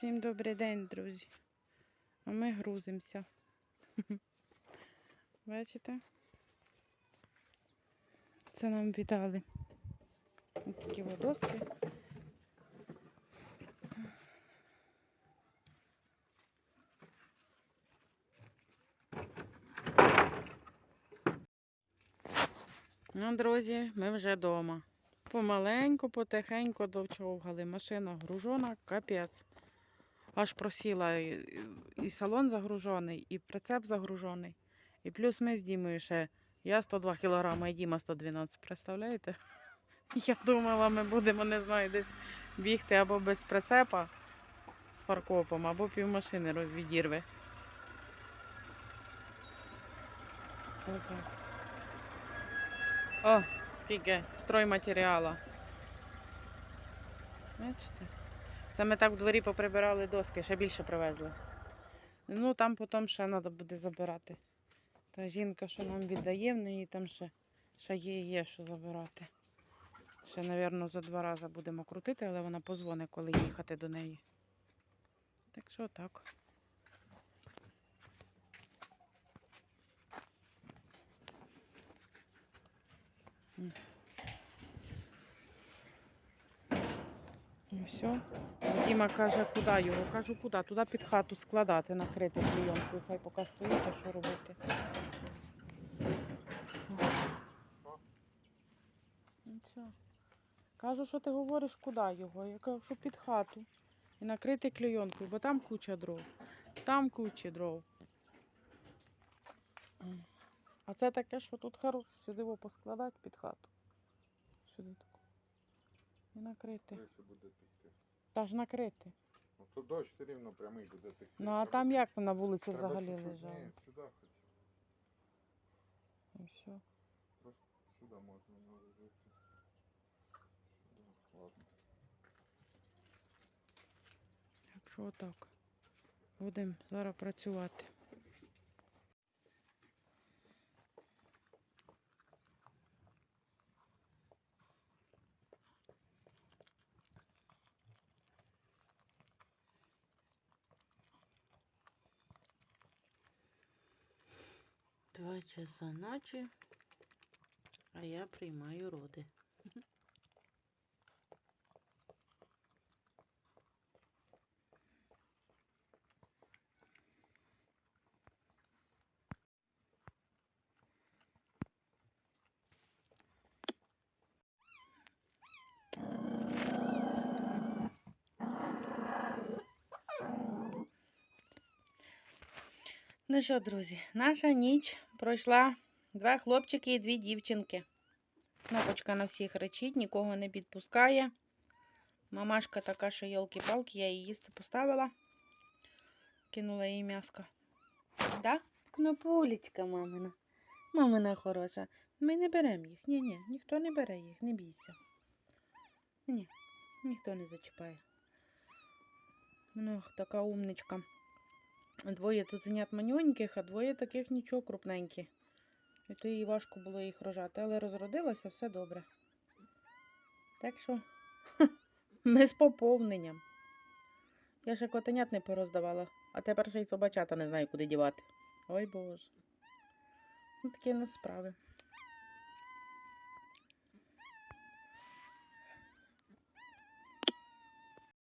Всім добрий день, друзі. А ми грузимося. Бачите? Це нам віддали. Ось такі от доски. Ну, друзі, ми вже вдома. Помаленьку, потихеньку довчовгали. Машина гружена, капець. Аж просіла і, салон загружений, і прицеп загружений. І плюс ми з Дімою ще. Я 102 кг, і Діма 112, представляєте? Я думала, ми будемо, не знаю, десь бігти або без прицепа з фаркопом, або півмашини відірве. О, скільки стройматеріалу. Бачите? Це ми так в дворі поприбирали доски, ще більше привезли. Ну, там потім ще треба буде забирати. Та жінка, що нам віддає, в неї там ще, ще є, є що забирати. Ще, мабуть, за два рази будемо крутити, але вона позвонить, коли їхати до неї. Так що так. М. І все. Діма каже, куди його? Кажу, куди? Туди під хату складати, накрити клійонкою. Хай поки стоїть, а що робити. Нічого. Кажу, що ти говориш, куди його? Я кажу, що під хату. І накрити клейонкою, бо там куча дров. Там куча дров. А це таке, що тут хороше, сюди його поскладати під хату. Сюди. І накрити. Криша буде текти. Та ж накрити. Ну то дощ все рівно прямий буде текти. Ну а там як на вулиці Треба взагалі чуть-чуть, лежало? Ні, сюди хоч. І все. Просто сюди можна наложити. Сюди, ладно. Так що отак. Будемо зараз працювати. Два часа ночі, а я приймаю роди. Ну що, друзі, наша ніч пройшла два хлопчики і дві дівчинки. Кнопочка на всіх речить, нікого не підпускає. Мамашка така, що йолки-палки, я її їсти поставила. Кинула їй м'яско. Да? Кнопулечка мамина. Мамина хороша. Ми не беремо їх. Ні-ні, ніхто не бере їх, не бійся. Ні, ніхто не зачіпає. Ну, така умничка. Двоє цуценят манюньких, а двоє таких нічого крупненькі. І то їй важко було їх рожати, але розродилося все добре. Так що ми з поповненням. Я ще котенят не пороздавала, а тепер ще й собачата не знаю, куди дівати. Ой Боже. Ну, такі в нас справи.